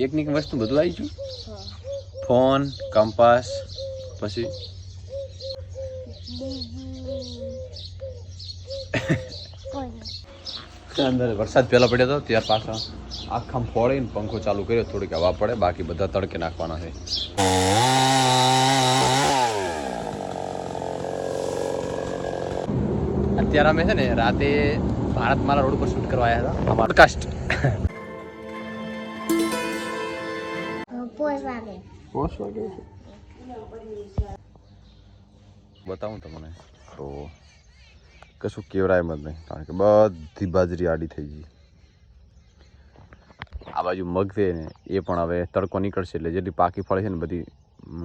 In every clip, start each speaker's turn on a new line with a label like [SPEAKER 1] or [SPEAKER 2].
[SPEAKER 1] એકની એક વસ્તુ બધું આવી ગયું? ફોન કંપાસ પછી? અંદર વરસાદ પહેલા પડ્યો હતો ત્યાર પાછા આખા ફોડીને પંખો ચાલુ કર્યો થોડીક હવા પડે બાકી બધા તડકે નાખવાના છે. અત્યારે અમે છે ને રાતે ભારત મારા રોડ પર શૂટ કરવા આવ્યા હતા. પોડકાસ્ટ પોસ્ટ વાગે બતાવું તમને. તો કશું કેવરાય મત નહીં, કારણ કે બધી બાજરી આડી થઈ ગઈ. આ બાજુ મગ છે ને, એ પણ હવે તડકો નીકળશે એટલે જેટલી પાકી ફળે છે ને બધી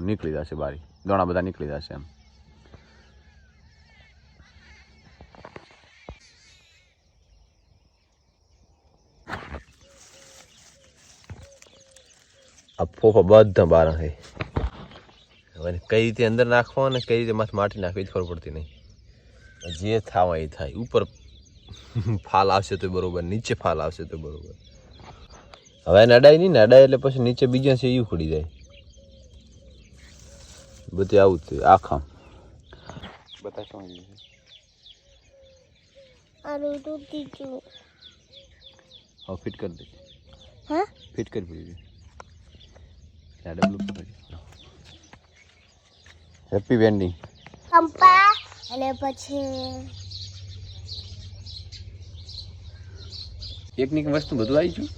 [SPEAKER 1] નીકળી જશે બારી. દોણા બધા નીકળી જશે એમ. આ ફોફા બધા બાર છે હવે કઈ રીતે અંદર નાખવા અને કઈ રીતે માથે માટી નાખવી જ ખબર પડતી નહીં. જે થવા એ થાય. ઉપર ફાલ આવશે તો બરોબર નીચે ફાલ આવશે તો બરોબર. હવે નડાય નહીં નડાય એટલે પછી નીચે બીજા છે એ ઉખડી જાય. બધું આવું જ છે
[SPEAKER 2] આખા
[SPEAKER 1] હવે ફિટ કરી દે.
[SPEAKER 2] હા?
[SPEAKER 1] ફિટ કરી દીધી ડબલું હેપી વેન્ડિંગ
[SPEAKER 2] કંપા અને પછી
[SPEAKER 1] એક વસ્તુ બધું આવી ગયું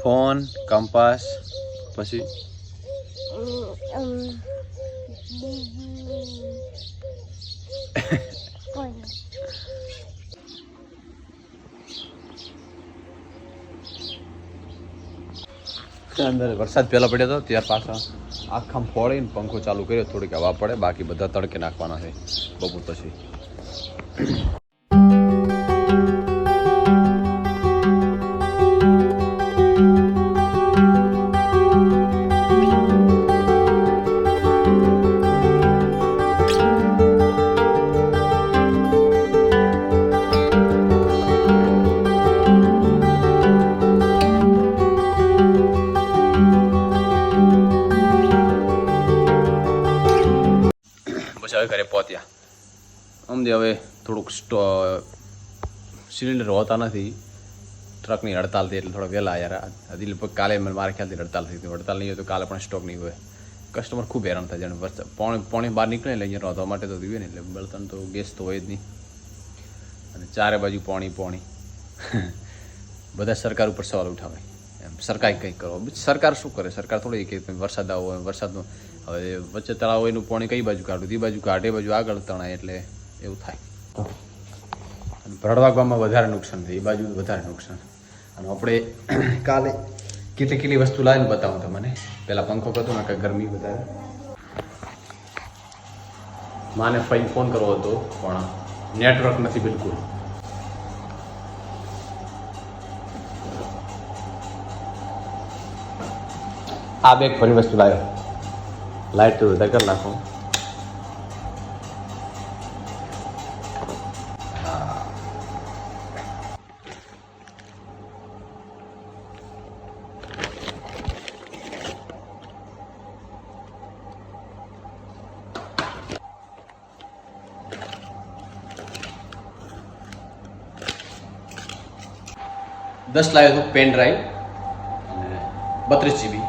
[SPEAKER 1] ફોન કંપાસ પછી
[SPEAKER 2] અમ, અમ, બીજું કોઈ નહીં.
[SPEAKER 1] અંદર વરસાદ પહેલા પડ્યો હતો, ત્યાર પાછા આખા ફોડીને પંખો ચાલુ કર્યો, થોડીક હવા પડે, બાકી બધા તડકે નાખવાના છે, બપોર પછી. સ્ટો સિલિન્ડર હોતા નથી. ટ્રકની હડતાલ થઈ એટલે થોડા વહેલા યાર. હજી કાલે મને મારા ખ્યાલથી હડતાલ થઈ હતી. હડતાલ નહીં હોય તો કાલે પણ સ્ટોક નહીં હોય. કસ્ટમર ખૂબ હેરાન થાય જાણે વરસાદ, પોણે પોણે બહાર નીકળે એટલે અહીંયા રોધવા માટે તો દીવે ને એટલે બળતણ તો ગેસ તો હોય જ નહીં. અને ચારે બાજુ પોણી પોણી. બધા સરકાર ઉપર સવાલ ઉઠાવે. એમ સરકાર કંઈક કરો. સરકાર શું કરે? સરકાર થોડી કે વરસાદ આવો, વરસાદનો હવે વચ્ચે તળાવ એનું પોણી કઈ બાજુ કાઢું? તે બાજુ કાઢે બાજુ આગળ તણાય એટલે એવું થાય. ભરડવા ગામમાં વધારે નુકસાન થાય, એ બાજુ વધારે નુકસાન. અને આપણે કાલે કેટલી કેટલી વસ્તુ લાવીને બતાવું તમને. પહેલાં પંખો કરતો ને કે ગરમી વધારે. માને ફઈ ફોન કરવો હતો, પણ નેટવર્ક નથી બિલકુલ. આ બેગ ફરી વસ્તુ લાવ્યો. લાઈટ તો કરી નાખો. દસ લાવ્યો હતો પેન ડ્રાઈવ અને બત્રીસ જીબી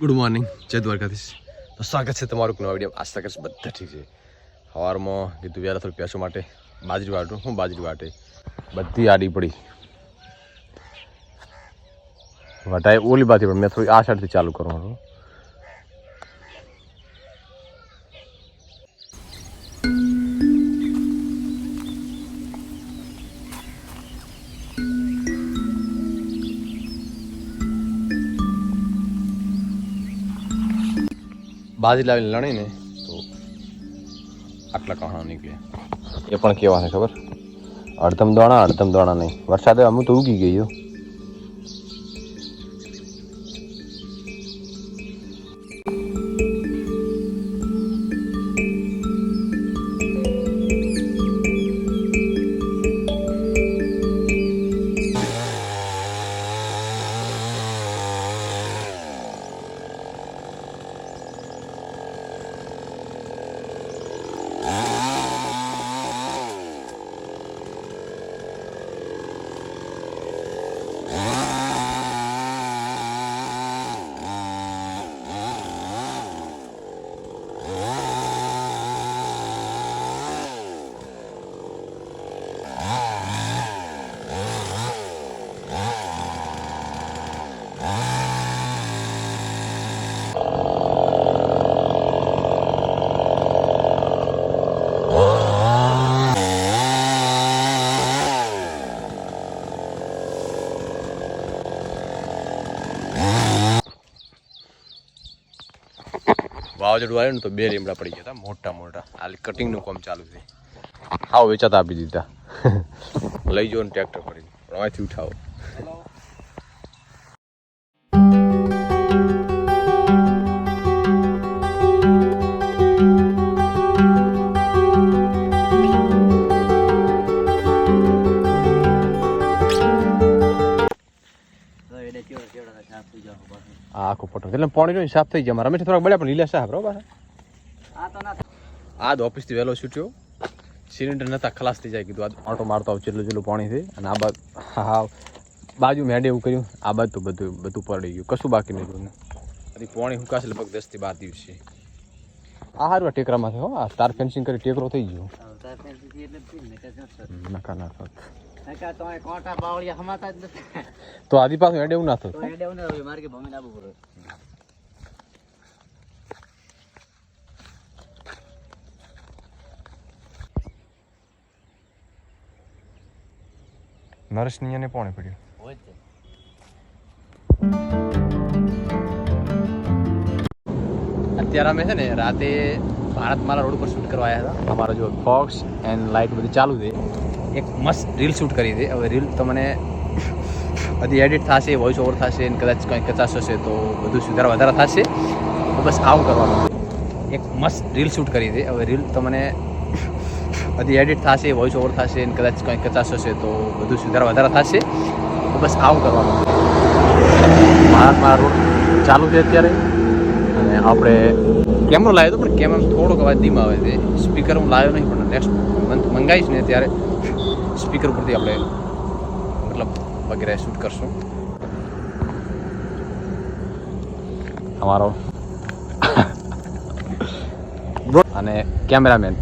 [SPEAKER 1] ગુડ મોર્નિંગ જય દ્વારકાધીશ. તો સ્વાગત છે તમારું નવા વીડિયો આશા કરીશ બધા ઠીક છે. સવારમાં કીધું વહેલા થોડું પ્યાસો માટે બાજરી વાટું. હું બાજરી વાટે. બધી આડી પડી. વટાય ઓલી બાજરી પણ મેં થોડી આ સાઈડથી ચાલુ કરવાનું. બાજરી લાવીને લણીને તો આટલા કાણા નીકળે એ પણ કેવા છે ખબર? અડધમ દોણા અડધમ દોણા નહીં. વરસાદે અમુક તો ઉગી ગયો. વાવાઝોડું આવ્યું ને તો બે લીમડા પડી ગયા હતા, મોટા મોટા. હાલ કટિંગનું કામ ચાલુ છે. હાવ વેચાતા આપી દીધા. લઈ જાઓ ને ટ્રેક્ટર પણ અહીંથી ઉઠાવો. એટલે પાણીનો હિસાબ થઈ જાય. મારા રમેશ થોડાક બળ્યા પણ લીલા સાહેબ બરોબર આ તો ઓફિસથી વહેલો છૂટ્યો. સિલિન્ડર નતા ખલાસ થઈ જાય કીધું. આ ઓટો મારતો આવું ચેટલું ચેટલું પાણી છે. અને આ બાદ હા બાજુ મેડે એવું કર્યું. આ બાદ તો બધું બધું પડી ગયું. કશું બાકી નહીં રહ્યું. હજી પાણી હુકાશે લગભગ દસથી બાર દિવસે આ હારું આ ટેકરામાં છે હો. આ તાર ફેન્સિંગ કરી ટેકરો થઈ ગયો. નકા ના થત તો આદિ પાછું એડે એવું ના થતું નરેશની એને પાણી પડ્યું? અત્યારે અમે છે ને રાતે ભારતમાલા રોડ ઉપર શૂટ કરવા આવ્યા હતા. અમારો જો ફોક્સ એન્ડ લાઇટ બધી ચાલુ છે. એક મસ્ત રીલ શૂટ કરી હતી. હવે રીલ તમને હજી એડિટ થશે વોઇસ ઓવર થશે અને કદાચ કંઈ કચાશ હશે તો બધું સુધારા વધારા થશે. બસ આવું કરવાનું. એક મસ્ત રીલ શૂટ કરી હતી. હવે રીલ તમને હજી એડિટ થશે વોઇસ ઓવર થશે અને કદાચ કંઈ કચાશ હશે તો બધું સુધારા વધારા થશે. બસ આવું કરવાનું. ભારતમાં રોડ ચાલુ છે અત્યારે. અને આપણે કેમેરો લાવ્યો હતો પણ કેમેરો થોડોક અવાજ ધીમા આવે છે. સ્પીકર હું લાવ્યો નહીં, પણ નેક્સ્ટ મંથ મંગાવીશ ને ત્યારે. સ્પીકર ઉપરથી આપણે મતલબ વગેરે શૂટ કરશું. અમારો. અને કેમેરામેન